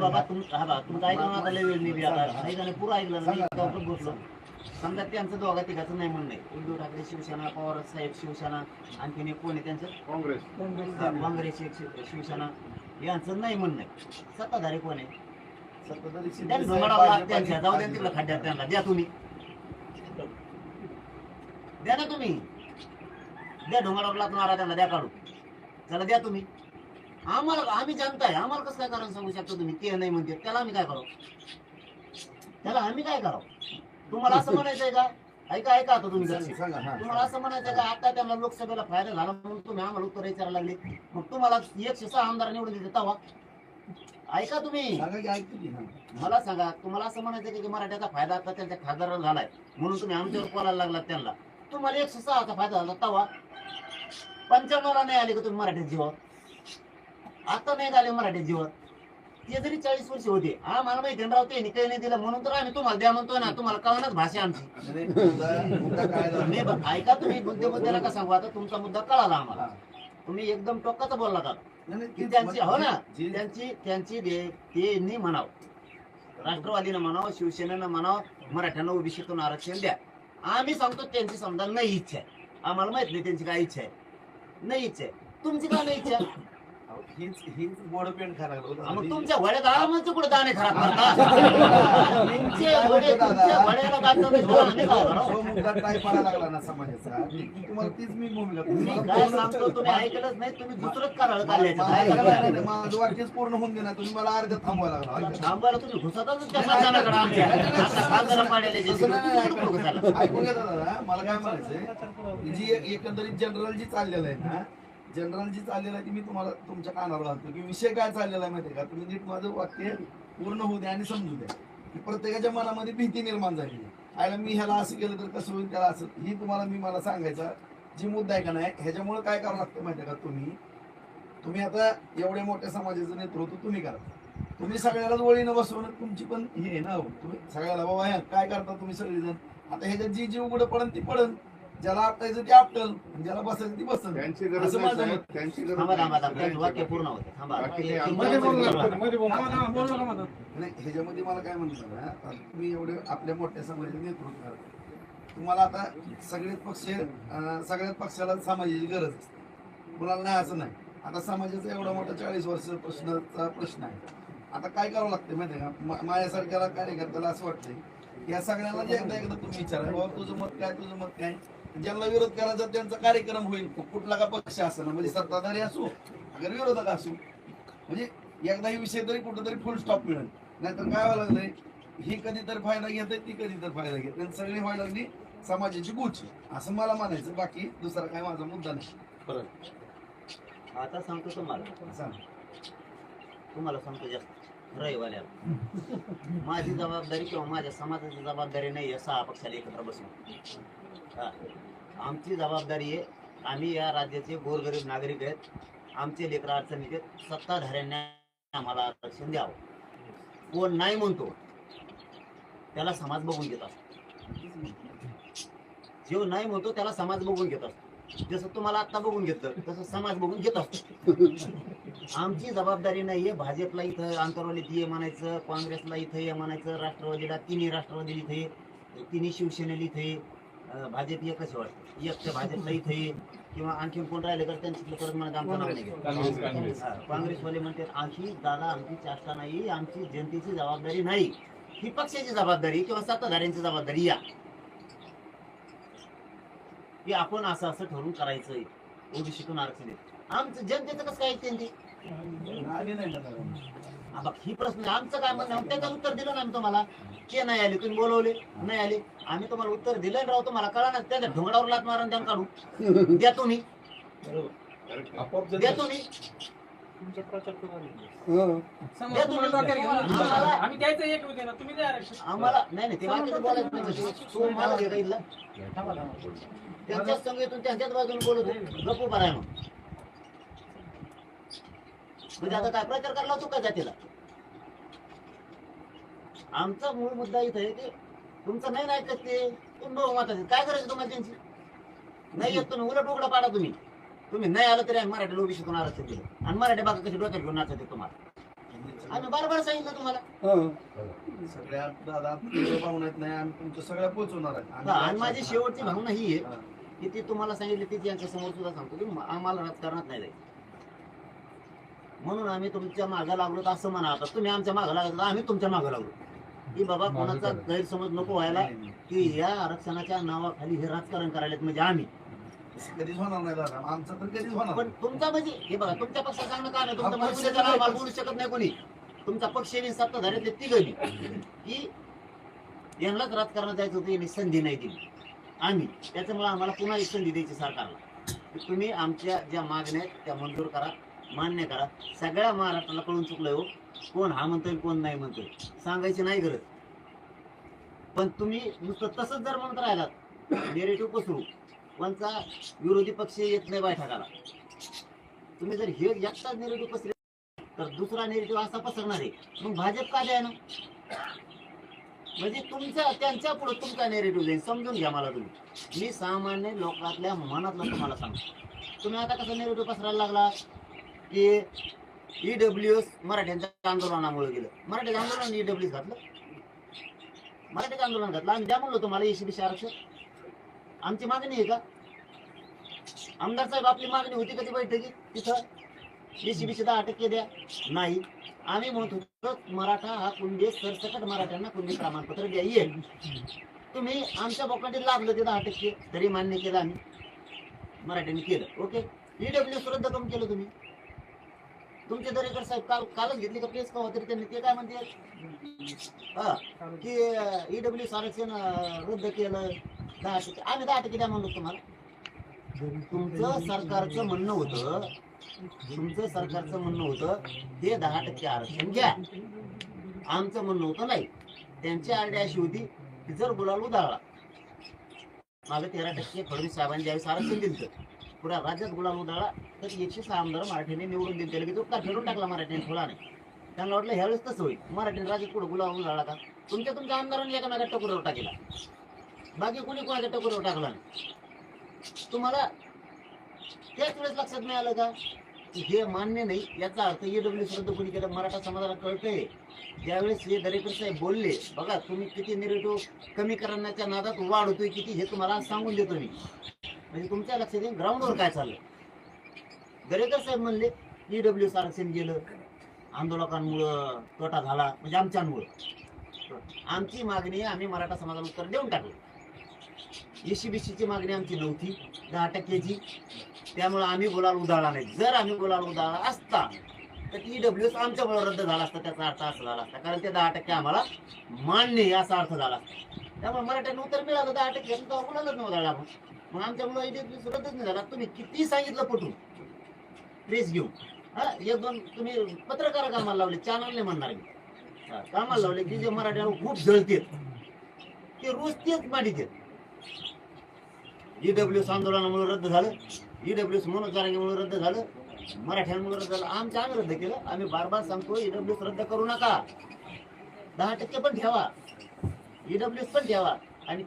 बाबा तुम हा बा तुमचं आता लय वेळ आता. पुरं ऐकलं ना मी डॉक्टर बसलो. समजा त्यांचं दोघा तिघाचं नाही म्हणणं आहे. उद्धव ठाकरे शिवसेना पवार साहेब शिवसेना आणखीन एक कोण आहे त्यांचं? काँग्रेस. काँग्रेस. शिवसेना. यांचं नाही म्हणणं आहे. सत्ताधारी कोण आहे? त्यांच्या जाऊ द्या तिकडे खड्ड्यात त्यांना. द्या तुम्ही. द्या ना तुम्ही. द्या ढोंगाडावला मारा त्यांना द्या काढू चला द्या तुम्ही. आम्हाला आम्ही जनता आहे आम्हाला कसं काय कारण सांगू शकतो तुम्ही? ते नाही म्हणते. त्याला आम्ही काय करू त्याला आम्ही काय करावं? तुम्हाला असं म्हणायचंय का? ऐका ऐका आता तुम्ही हा तुम्हाला असं म्हणायचं का? आता त्यांना लोकसभेला फायदा झाला म्हणून तुम्ही आम्हाला उत्तर विचारायला लागले. मग तुम्हाला एकशे सहा आमदार निवडून देते तवा ऐका तुम्ही. मला सांगा तुम्हाला असं म्हणायचं की मराठ्याचा फायदा आता त्यांच्या खासदाराला झालाय? म्हणून तुम्ही आमच्यावर बोलायला लागलात त्यांना. तुम्हाला एकशे सहाचा फायदा झाला तवा पंच्याण्णवला नाही आले का तुम्ही मराठ्यात जीवावर आता नाही झाले मराठ्यात जीवावर ते जरी चाळीस वर्ष होते. आम्हाला माहिती राव ते काही नाही दिलं. म्हणून तर आम्ही तुम्हाला द्या म्हणतोय ना. तुम्हाला कळणार भाषा आमची. आणि मुद्दा- मुद्दा काय झाला? नाही बघ, ऐका तुम्ही. मुद्दे मुद्द्याला का सांगू? आता तुमचा मुद्दा कळाला आम्हाला. तुम्ही एकदम टोकाचा बोलला का? नाही, नाही, की तेच त्यांची हो ना. जी- त्यांची त्यांची दे- त्यांनी म्हणावं. राष्ट्रवादीनं म्हणावं शिवसेनेनं म्हणावं मराठ्यांना ओबीसीतून आरक्षण द्या. आम्ही सांगतो त्यांची समजा नाही इच्छा आहे. आम्हाला माहीत नाही त्यांची काय इच्छा आहे. नाही इच्छा आहे. तुमची काय नाही इच्छा? हीच पेंट मग तुमच्या वड्यात दाणे खराब करता? तुमचे वडे तुमच्या वड्याला दाणे नाही खराब नाही करावं. मुद्दा काय पडा लागला ना समाजाचा. तुम्हाला तीच मी भूमिका मी काय सांगतो तुम्ही ऐकलंच नाही तुम्ही दुसरंच माझं वाक्यच पूर्ण होऊन दे ना तुम्ही मला अर्ध्या थांबवायला लागला. थांबायला तुम्ही घुसतच त्या मतदानाकडे आमच्या आता खासदार पाड्याला जे तसं नाही, तिकडे कुठं घुसायला? ऐकून- घ्या दादा. मला काय म्हणायचंय? जी एक- एकंदरीत जनरल जी चाललेलं आहे ना जनरल जी चाललेलं आहे ती मी तुम्हाला तुमच्या कानावर घालतो. की विषय काय चाललेला आहे माहिती आहे का? तुम्ही नीट माझं वाक्य पूर्ण होऊ द्या आणि समजू द्या. की प्रत्येकाच्या मनामध्ये भीती निर्माण झाली आहे. आयला मी ह्याला असं केलं तर कसं होईल त्याला असं ही तुम्हाला मी मला सांगायचा जी मुद्दा आहे का नाही ह्याच्यामुळे काय करावं लागतं माहिती आहे का? तुम्ही तुम्ही आता एवढ्या मोठ्या समाजाचं नेतृत्व तुम्ही करा. तुम्ही सगळ्यालाच वळीनं बसवणं तुमची पण हे आहे ना हो. तुम्ही सगळ्याला बाबा ह्या काय करता तुम्ही सगळेजण? आता ह्याच्यात जी जी उघडं पडन ती पडन. ज्याला आपटायचं ते आपटल ज्याला बसायचं ती त्यांची गरज असं नाही माझं साहेब, मत. त्यांची गरज थांबा थांबा नाही. थांबा त्यांचं वाक्य पूर्ण होतं. थांबा. बाकी ते एक- एक- मध्ये बोलू एक- नका, मध्ये बोलू नका. नाही ह्याच्यामध्ये मला काय ना आता तुम्ही एवढे आपल्या मोठ्या समाजाचे नेतृत्व करता. तुम्हाला आता सगळेच पक्ष अं, सगळ्याच पक्षाला समाजाची गरज असते. मुलाला नाही असं नाही. आता समाजाचा एवढा मोठा चाळीस वर्ष प्रश्नाचा प्रश्न आहे. आता काय करावं लागतं माहिती का? मा- माझ्यासारख्याला कार्यकर्त्याला असं वाटतंय या सगळ्यांना जे एकदा एकदा तुम्ही विचारा बाबा तुझं मत काय तुझं मत काय? ज्यांना विरोध करायचा त्यांचा कार्यक्रम होईल. कुठला का पक्ष असेल म्हणजे सत्ताधारी असो अगर विरोधक असो. म्हणजे एकदा ही विषय तरी कुठंतरी फुल स्टॉप मिळेल. नाहीतर काय व्हायला लागलंय? ही कधीतरी फायदा घेत ती कधीतरी फायदा घेत आणि सगळी व्हायला लागली समाजाची गुच असं मला म्हणायचं. बाकी दुसरा काय माझा मुद्दा नाही. आता सांगतो तुम्हाला. सांग. तुम्हाला सांगतो जास्त रविवाल्याला माझी जबाबदारी किंवा माझ्या समाजाची जबाबदारी नाही आहे सहा पक्षाला एकत्र बसून. आमची जबाबदारी आहे आम्ही या राज्याचे गोरगरीब नागरिक आहेत. आमचे लेकर अडचणीत आहेत. सत्ताधाऱ्यांनी आम्हाला आरक्षण द्यावं. कोण नाही म्हणतो त्याला समाज बघून घेत असतो. जो नाही म्हणतो त्याला समाज बघून घेत असतो. जसं तुम्हाला आता बघून घेतलं तसं समाज बघून घेत असतो. आमची जबाबदारी नाहीये भाजपला इथं आंतरवालीत ये म्हणायचं काँग्रेसला इथं ये म्हणायचं राष्ट्रवादीला तिन्ही राष्ट्रवादी इथे तिन्ही शिवसेनेला इथे भाजप एकच वाटतं. एक तर इथे ये किंवा आणखी कोण राहिले तर त्यांची परत म्हणत आमचं नाव नाही काँग्रेसवाले म्हणतात आणखी दादा आमची चाष्टा नाही आमची जनतेची जबाबदारी नाही. ही पक्षाची जबाबदारी किंवा सत्ताधाऱ्यांची जबाबदारी या. की आपण असं असं ठरवून करायचंय ओबीसीतून आरक्षण. आमचं जनतेचं कसं काय ऐकते हा ही प्रश्न आहे. आमचं काय म्हणणं? त्याचं उत्तर दिलं ना आम्ही तुम्हाला. ते नाही आले तुम्ही बोलवले. नाही आले. आम्ही तुम्हाला उत्तर दिलं राव तुम्हाला कळा ना? त्याच्या ढोंगडावर लात मारून त्यांना काढू. द्या तुम्ही. द्या तुम्ही. तुम्ही. आम्हाला आम्ही द्यायचं एक होते ना. तुम्ही द्या आरक्षण. आम्हाला नाही नाही ते बोलायचं त्यांच्याच संघ त्यांच्याच बाजूने बोलत गप्प मग. म्हणजे आता काय प्रचार करायला तू काय जातीला? आमचा मूळ मुद्दा इथं आहे की तुमचं नाही नाही ऐकत ते तुम्ही बहुमत आहे. काय करायचं तुम्हाला त्यांची? नाही येत तुम्ही उलट उघडा पाडा तुम्ही. तुम्ही नाही आलं तरी आम्ही मराठी ओबीसीतून आरक्षण दिलं आणि मराठी बाकी कशी डोक्यात घेऊन नाचत तुम्हाला? आम्ही बरोबर सांगितलं तुम्हाला. सगळ्या दादा तुमच्या भावनात नाही आम्ही सगळ्या पोहोचवणार आहे. हा, आणि माझी शेवटची भावना ही आहे. की ती तुम्हाला सांगितली ती यांच्या समोर सुद्धा सांगतो की आम्हाला राजकारणात नाही जायचं. म्हणून आम्ही तुमच्या मागं लागलो तर असं म्हणा आता. तुम्ही आमच्या मागं लागलो तर आम्ही तुमच्या मागं लागलो. की बाबा कोणाचा गैरसमज नको व्हायला की या आरक्षणाच्या नावाखाली हे राजकारण करायला म्हणजे आम्ही. कधीच होणार नाही दादा. आमचं तर कधीच होणार पण. तुमचा म्हणजे हे बघा तुमच्या पक्षात सांगणं काय नाही तुमच्या हा, पक्षाच्या पक्षाचं नावाला नाही. बोलू शकत नाही कोणी. तुमचा पक्ष आणि ते तिघही की यांनाच राजकारणात जायचं होतं यांनी संधी नाही दिली. आम्ही. त्याच्यामुळे आम्हाला पुन्हा एक संधी द्यायची सरकारला. की तुम्ही आमच्या ज्या मागण्या आहेत त्या मंजूर करा मान्य करा. सगळ्या महाराष्ट्राला कळून चुकलंय हो. कोण हा म्हणतोय कोण नाही म्हणतोय? सांगायची नाही गरज. पण तुम्ही नुसतं तसंच जर म्हणत राहिलात नेरेटिव्ह पसरू कोणचा विरोधी पक्ष येत नाही बैठकाला. तुम्ही जर हे एकटाच नेरेटिव्ह पसरे तर दुसरा नेरेटिव्ह असा पसरणार आहे. मग भाजप का द्या ना म्हणजे तुमच्या त्यांच्या पुढे तुमचा नेरेटिव्ह जाईल. समजून घ्या मला तुम्ही. मी सामान्य लोकातल्या मनातलं तुम्हाला सांगतो. तुम्ही आता कसं नेरेटिव्ह पसरायला लागला की ईडब्ल्यू एस मराठ्यांच्या आंदोलनामुळे गेलं. मराठ्याचं आंदोलन ईडब्ल्यू घातलं. मराठ्याचं आंदोलन घातलं. आम्ही द्या म्हणलो तुम्हाला एसीबीसी आरक्षण? आमची मागणी आहे का? आमदार साहेब आपली मागणी होती कधी बैठकीत तिथं एसीबीसी दहा टक्के द्या. नाही. आम्ही म्हणत होतो मराठा हा कुंडे सरसकट मराठ्यांना कुंडे प्रमाणपत्र द्या येईल तुम्ही आमच्या बोकाटीत लागलं ते दहा टक्के. तरी मान्य केलं आम्ही. मराठ्यांनी केलं. ओके? ईडब्ल्यू रद्द करून केलं तुम्ही. तुमचे दरेकर साहेब काल कालच घेतली का प्रेस का तरी त्यांनी? ते काय म्हणते? हा की ईडब्ल्यू आरक्षण रद्द केलं. दहा टक्के. आम्ही दहा टक्के द्या म्हणलो तुम्हाला. तुमचं सरकारचं म्हणणं होतं तुमचं सरकारचं म्हणणं होतं ते दहा टक्के आरक्षण घ्या. आमचं म्हणणं होतं नाही. त्यांची आरडी अशी होती की जर गुलाल उधाळला मला तेरा टक्के फडणवीस साहेबांनी ज्यावेळेस आरक्षण दिलं पुऱ्या राज्यात गुलाल उधाळला तर एकशे सहा आमदार मराठीने निवडून दिले. की तो का फेडून टाकला मराठीने थोडा त्यांना वाटलं ह्यावेळेस तसं होईल. मराठीने राज्यात पुढे गुलाल उधाळला का? तुमच्या तुमच्या आमदारांनी एकामेका टकोरावर टाकला बाकी कोणी कोणाच्या टकोरावर टाकला नाही. तुम्हाला त्याच वेळेस लक्षात मिळालं का? हे मान्य नाही याचा अर्थ ईडब्ल्यू रद्द कोणी केलं मराठा समाजाला कळतंय. ज्यावेळेस हे दरेकर साहेब बोलले बघा तुम्ही किती निरेटिव्ह कमी करण्याच्या नादात वाढ होतोय किती हे तुम्हाला सांगून देतो मी. म्हणजे तुमच्या लक्षात येईल ग्राउंडवर काय चाललंय. दरेकर साहेब म्हणले ईडब्ल्यू आरक्षण गेलं आंदोलकांमुळं तोटा झाला म्हणजे आमच्यामुळं. आमची मागणी आम्ही मराठा समाजाला उत्तर देऊन टाकलं. एसीबीसीची मागणी आमची नव्हती दहा टक्क्याची. त्यामुळे आम्ही बोलायला उधाळला नाही. जर आम्ही बोलायला उधाळला असता तर ईडब्ल्यू आमच्यामुळे रद्द झाला असता त्याचा अर्थ असा झाला असता. कारण ते दहा टक्के आम्हाला मान्य आहे असा अर्थ झाला असता. त्यामुळे मराठ्यांना उत्तर मिळालं दहा टक्के. आणि तेव्हा मग आमच्या मुलं आपण मग आमच्यामुळे ईडब्ल्यू नाही झाला. तुम्ही किती सांगितलं पटून प्रेस घेऊन. हा एक दोन तुम्ही पत्रकार कामाला लावले चॅनल नाही म्हणणार मी. कामाला लावले की जे मराठ्यावर खूप जळतेत. ते रोज तेच मांडित ईडब्ल्यू आंदोलनामुळे रद्द झालं. ईडब्ल्यूस मनोज जारंगेमुळे रद्द झालं. मराठ्यांमुळे रद्द झालं. आमच्या आम्ही रद्द केलं. आम्ही बार बार सांगतो ईडब्ल्यूस रद्द करू नका. दहा टक्के पण ठेवा. ईडब्ल्यूस पण ठेवा. आणि